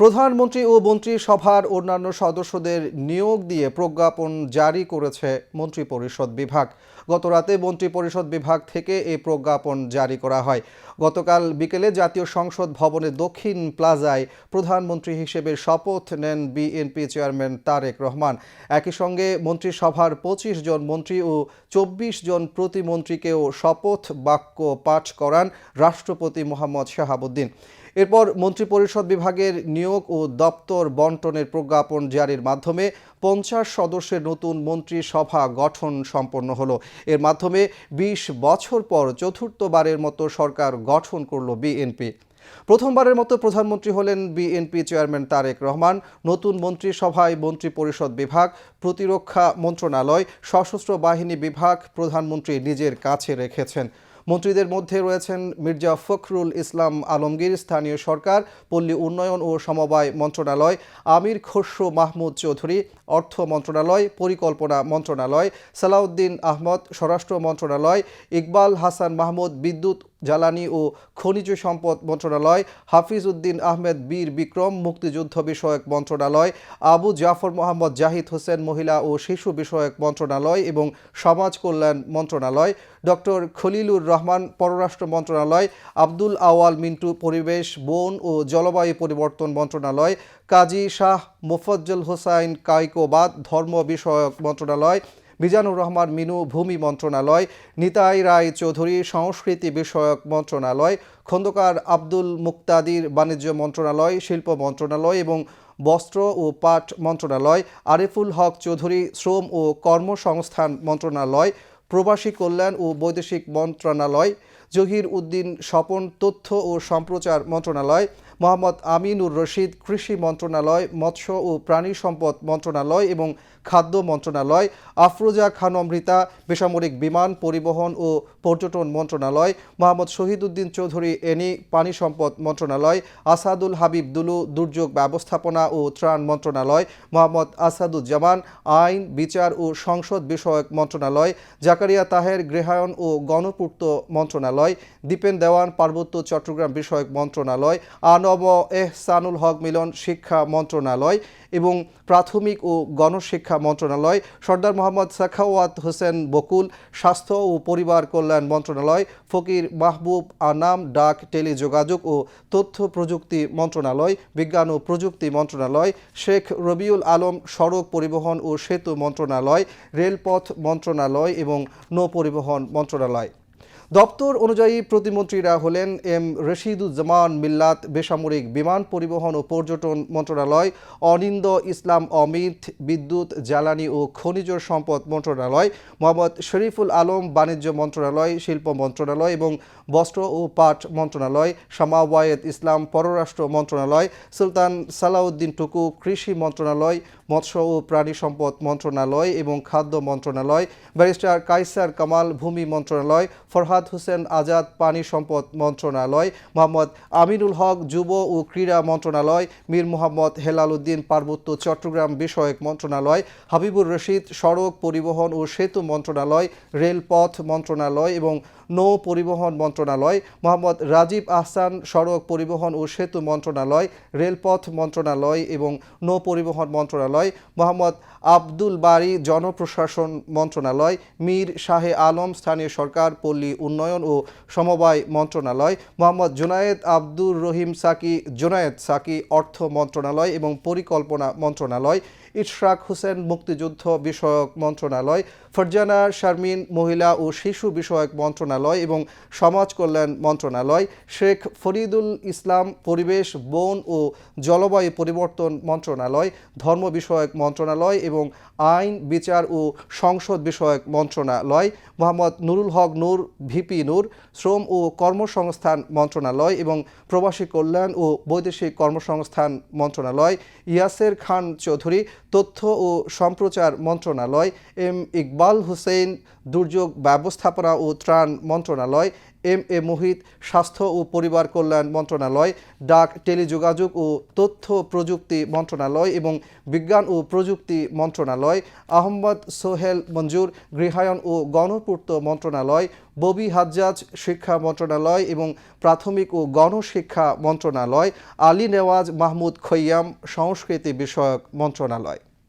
প্রধানমন্ত্রী ও মন্ত্রিসভার অন্যান্য সদস্যদের নিয়োগ দিয়ে প্রজ্ঞাপন জারি করেছে মন্ত্রিপরিষদ বিভাগ। গতরাতে মন্ত্রিপরিষদ বিভাগ থেকে এই প্রজ্ঞাপন জারি করা হয়। গতকাল বিকেলে জাতীয় সংসদ ভবনের দক্ষিণ প্লাজায় প্রধানমন্ত্রী হিসেবে শপথ নেন বিএনপি চেয়ারম্যান তারেক রহমান। একই সঙ্গে মন্ত্রিসভার পঁচিশ জন মন্ত্রী ও চব্বিশ জন প্রতিমন্ত্রীকেও শপথ বাক্য পাঠ করান রাষ্ট্রপতি মোহাম্মদ শাহাবুদ্দিন। এরপর মন্ত্রিপরিষদ বিভাগের নিয়োগ ও দপ্তর বন্টনের প্রজ্ঞাপন জারির মাধ্যমে পঞ্চাশ সদস্যের নতুন মন্ত্রিসভা গঠন সম্পন্ন হলো। এর মাধ্যমে ২০ বছর পর চতুর্থবারের মতো সরকার গঠন করল বিএনপি। প্রথমবারের মতো প্রধানমন্ত্রী হলেন বিএনপি চেয়ারম্যান তারেক রহমান। নতুন মন্ত্রিসভায় মন্ত্রিপরিষদ বিভাগ, প্রতিরক্ষা মন্ত্রণালয়, সশস্ত্র বাহিনী বিভাগ প্রধানমন্ত্রী নিজের কাছে রেখেছেন। মন্ত্রীদের মধ্যে রয়েছেন মির্জা ফখরুল ইসলাম আলমগীর, স্থানীয় সরকার, পল্লী উন্নয়ন ও সমবায় মন্ত্রণালয়, আমির খসরু মাহমুদ চৌধুরী, অর্থ মন্ত্রণালয়, পরিকল্পনা মন্ত্রণালয়, সালাউদ্দিন আহমদ, স্বরাষ্ট্র মন্ত্রণালয়, ইকবাল হাসান মাহমুদ, বিদ্যুৎ জ্বালানি ও খনিজ সম্পদ মন্ত্রণালয়, হাফিজ উদ্দিন আহমেদ বীর বিক্রম, মুক্তিযুদ্ধ বিষয়ক মন্ত্রণালয়, আবু জাফর মোহাম্মদ জাহিদ হোসেন মহিলা ও শিশু বিষয়ক মন্ত্রণালয় এবং সমাজ কল্যাণ মন্ত্রণালয়, ডক্টর খলিলুর রহমান, পররাষ্ট্র মন্ত্রণালয়, আব্দুল আওয়াল মিন্টু, পরিবেশ, বন ও জলবায়ু পরিবর্তন মন্ত্রণালয়, কাজী শাহ মোফজ্জল হোসাইন কাইকোবাদ ধর্ম বিষয়ক মন্ত্রণালয় মিজানুর রহমান, মিনু, ভূমি মন্ত্রণালয়, নিতাই রায় চৌধুরী, সংস্কৃতি বিষয়ক মন্ত্রণালয়, খন্দকার আব্দুল মুক্তাদির বাণিজ্য মন্ত্রণালয়, শিল্প মন্ত্রণালয় এবং বস্ত্র ও পাট মন্ত্রণালয়, আরিফুল হক চৌধুরী, শ্রম ও কর্মসংস্থান মন্ত্রণালয়, প্রবাসী কল্যাণ ও বৈদেশিক মন্ত্রণালয়, জহির উদ্দিন স্বপন তথ্য ও সম্প্রচার মন্ত্রণালয় মোহাম্মদ আমিনুর রশিদ, কৃষি মন্ত্রণালয়, মৎস্য ও প্রাণী সম্পদ মন্ত্রণালয় এবং খাদ্য মন্ত্রণালয়, আফরোজা খান অমৃতা, বেসামরিক বিমান পরিবহন ও পর্যটন মন্ত্রণালয়, মোহাম্মদ শহীদুদ্দিন চৌধুরী এনি, পানি সম্পদ মন্ত্রণালয়, আসাদুল হাবিব দুলু, দুর্যোগ ব্যবস্থাপনা ও ত্রাণ মন্ত্রণালয়, মোহাম্মদ আসাদুজ্জামান, আইন, বিচার ও সংসদ বিষয়ক মন্ত্রণালয়, জাকারিয়া তাহের গৃহায়ন ও গণপূর্ত মন্ত্রণালয়, দীপেন দেওয়ান পার্বত্য চট্টগ্রাম বিষয়ক মন্ত্রণালয় আনব এহসানুল হক মিলন শিক্ষা মন্ত্রণালয় এবং প্রাথমিক ও গণশিক্ষা মন্ত্রণালয়, সর্দার মোহাম্মদ সাখাওয়াত হোসেন বকুল, স্বাস্থ্য ও পরিবার কল্যাণ মন্ত্রণালয়, ফকির মাহবুব আনাম ডাক টেলিযোগাযোগ ও তথ্য প্রযুক্তি মন্ত্রণালয়, বিজ্ঞান ও প্রযুক্তি মন্ত্রণালয়, শেখ রবিউল আলম সড়ক পরিবহন ও সেতু মন্ত্রণালয়, রেলপথ মন্ত্রণালয় এবং নৌ পরিবহন মন্ত্রণালয়। দপ্তর অনুযায়ী প্রতিমন্ত্রীরা হলেন এম রশিদুজ্জামান মিল্লাত, বেসামরিক বিমান পরিবহন ও পর্যটন মন্ত্রণালয়, অনিন্দ ইসলাম অমিত, বিদ্যুৎ, জ্বালানি ও খনিজ সম্পদ মন্ত্রণালয়, মোহাম্মদ শরীফুল আলম বাণিজ্য মন্ত্রণালয়, শিল্প মন্ত্রণালয় এবং বস্ত্র ও পাট মন্ত্রণালয় শামাওয়ায়েদ ইসলাম পররাষ্ট্র মন্ত্রণালয়, সুলতান সালাউদ্দিন টুকু কৃষি মন্ত্রণালয় মৎস্য ও প্রাণী সম্পদ মন্ত্রণালয় এবং খাদ্য মন্ত্রণালয়, ব্যারিস্টার কাইসার কামাল ভূমি মন্ত্রণালয়, ফরহাদ হোসেন আজাদ পানি সম্পদ মন্ত্রণালয়, মোহাম্মদ আমিনুল হক যুব ও ক্রীড়া মন্ত্রণালয়, মীর মোহাম্মদ হেলাল উদ্দিন পার্বত্য চট্টগ্রাম বিষয়ক মন্ত্রণালয়, হাবিবুর রশিদ সড়ক পরিবহন ও সেতু মন্ত্রণালয়, রেলপথ মন্ত্রণালয় এবং নৌ পরিবহন মন্ত্রণালয়, মোহাম্মদ রাজীব আহসান সড়ক পরিবহন ও সেতু মন্ত্রণালয়, রেলপথ মন্ত্রণালয় এবং নৌ পরিবহন মন্ত্রণালয়, মোহাম্মদ আব্দুল বারি জনপ্রশাসন মন্ত্রণালয়, মীর শাহে আলম স্থানীয় সরকার, পল্লী উন্নয়ন ও সমবায় মন্ত্রণালয়, মোহাম্মদ জুনায়েদ আব্দুর রহিম সাকি, জুনায়েদ সাকি অর্থ মন্ত্রণালয় এবং পরিকল্পনা মন্ত্রণালয়, ইশরাক হোসেন মুক্তিযুদ্ধ বিষয়ক মন্ত্রণালয়, ফরজানা শারমিন মহিলা ও শিশু বিষয়ক মন্ত্রণালয় এবং সমাজ কল্যাণ মন্ত্রণালয়, শেখ ফরিদুল ইসলাম পরিবেশ, বন ও জলবায়ু পরিবর্তন মন্ত্রণালয়, ধর্ম বিষয়ক মন্ত্রণালয় এবং আইন, বিচার ও সংসদ বিষয়ক মন্ত্রণালয়, মোহাম্মদ নুরুল হক নূর, ভিপি নূর, শ্রম ও কর্মসংস্থান মন্ত্রণালয় এবং প্রবাসী কল্যাণ ও বৈদেশিক কর্মসংস্থান মন্ত্রণালয়, ইয়াসের খান চৌধুরী, তথ্য ও সম্প্রচার মন্ত্রণালয়, এম ইকবাল হুসেন দুর্যোগ ব্যবস্থাপনা ও ত্রাণ মন্ত্রণালয়, এম এ মোহিত, স্বাস্থ্য ও পরিবার কল্যাণ মন্ত্রণালয়, ডাক, টেলিযোগাযোগ ও তথ্য প্রযুক্তি মন্ত্রণালয় এবং বিজ্ঞান ও প্রযুক্তি মন্ত্রণালয়, আহমদ সোহেল মঞ্জুর, গৃহায়ন ও গণপূর্ত মন্ত্রণালয়, ববি হাজ্জাজ শিক্ষা মন্ত্রণালয় এবং প্রাথমিক ও গণশিক্ষা মন্ত্রণালয়, আলী নেওয়াজ মাহমুদ খৈয়াম সংস্কৃতি বিষয়ক মন্ত্রণালয়।